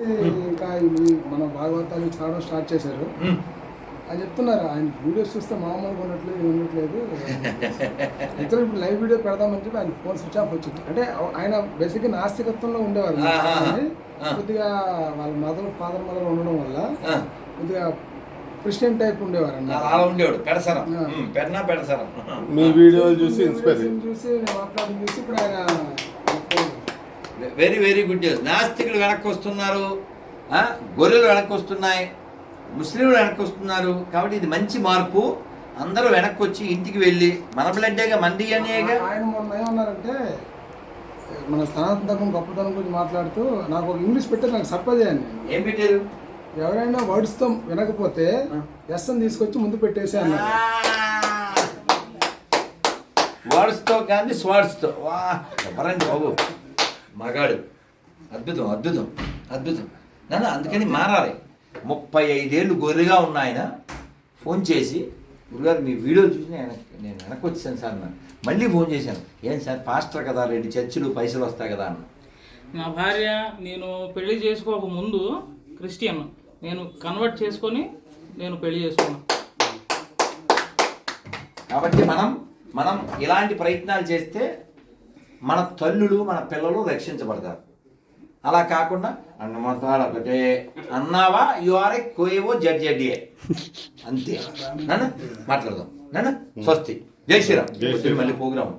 ఇంకా మన భాగవతాలు చదవడం స్టార్ట్ చేశారు. అని చెప్తున్నారు ఆయన వీడియోస్ చూస్తే మామూలుగా ఇది ఉండట్లేదు. ఇతరు ఇప్పుడు లైవ్ వీడియో పెడదామని చెప్పి ఆయన ఫోన్ స్విచ్ ఆఫ్ వచ్చింది. అంటే ఆయన బేసిక్గా నాస్తికత్వంలో ఉండేవారు. కొద్దిగా వాళ్ళ మదర్ ఫాదర్ మదర్ ఉండడం వల్ల కొద్దిగా క్రిస్టియన్ టైప్ ఉండేవారు అలా ఉండేవాడు. పెడసరం. ఆ. ఉమ్, పెడనా పెడసరం. మీ వీడియోలు చూసి చూసి నేను మాట్లాడి చూసి ఇప్పుడు ఆయన వెరీ వెరీ గుడ్ న్యూస్ నాస్తికులు వెనక్కి వస్తున్నారు. గొర్రెలు వెనక్కి వస్తున్నాయి. ముస్లింలు వెనక్కి వస్తున్నారు. కాబట్టి ఇది మంచి మార్పు. అందరూ వెనక్కి వచ్చి ఇంటికి వెళ్ళి మన బ్లడ్డేగా మంది అనేగా ఆయన మొన్న ఏమన్నారంటే మన సనాతనం గొప్పతనం గురించి మాట్లాడుతూ నాకు ఒక ఇంగ్లీష్ పెట్టి నాకు సర్ప్రైజ్ అయ్యాను నేను. ఏం పెట్టారు? ఎవరైనా వర్డ్స్తో వినకపోతే ఎస్ అని తీసుకొచ్చి ముందు పెట్టేసి అన్నారు. వర్డ్స్తో కానీ స్వర్డ్స్తో వా ఎవరండి బాబు? మగాడు. అద్భుతం అద్భుతం అద్భుతం. నన్ను అందుకని మారాలి. ముప్పై ఐదేళ్ళు గొర్రెగా ఉన్న ఆయన ఫోన్ చేసి గురుగారు మీ వీడియో చూసి నేను నేను వెనక్కి వచ్చాను సార్ అన్నాను మళ్ళీ ఫోన్ చేశాను. ఏం సార్ పాస్టర్ కదా రెండు చర్చిలు పైసలు వస్తాయి కదా అన్న నా భార్య నేను పెళ్ళి చేసుకోక ముందు క్రిస్టియన్. నేను కన్వర్ట్ చేసుకొని నేను పెళ్ళి చేసుకున్నాను కాబట్టి మనం మనం ఇలాంటి ప్రయత్నాలు చేస్తే మన తల్లులు మన పిల్లలు రక్షించబడతారు. అలా కాకుండా అన్నమతాడు ఒకటే. అన్నావా? యు ఆర్ ఏ కోయేవో జడ్జెడ్డియే అంతే. నన్ను మాట్లాడదాం. నన్ను స్వస్తి. జై శ్రీరామ్. జై శ్రీరామ్. మళ్ళీ ప్రోగ్రామ్.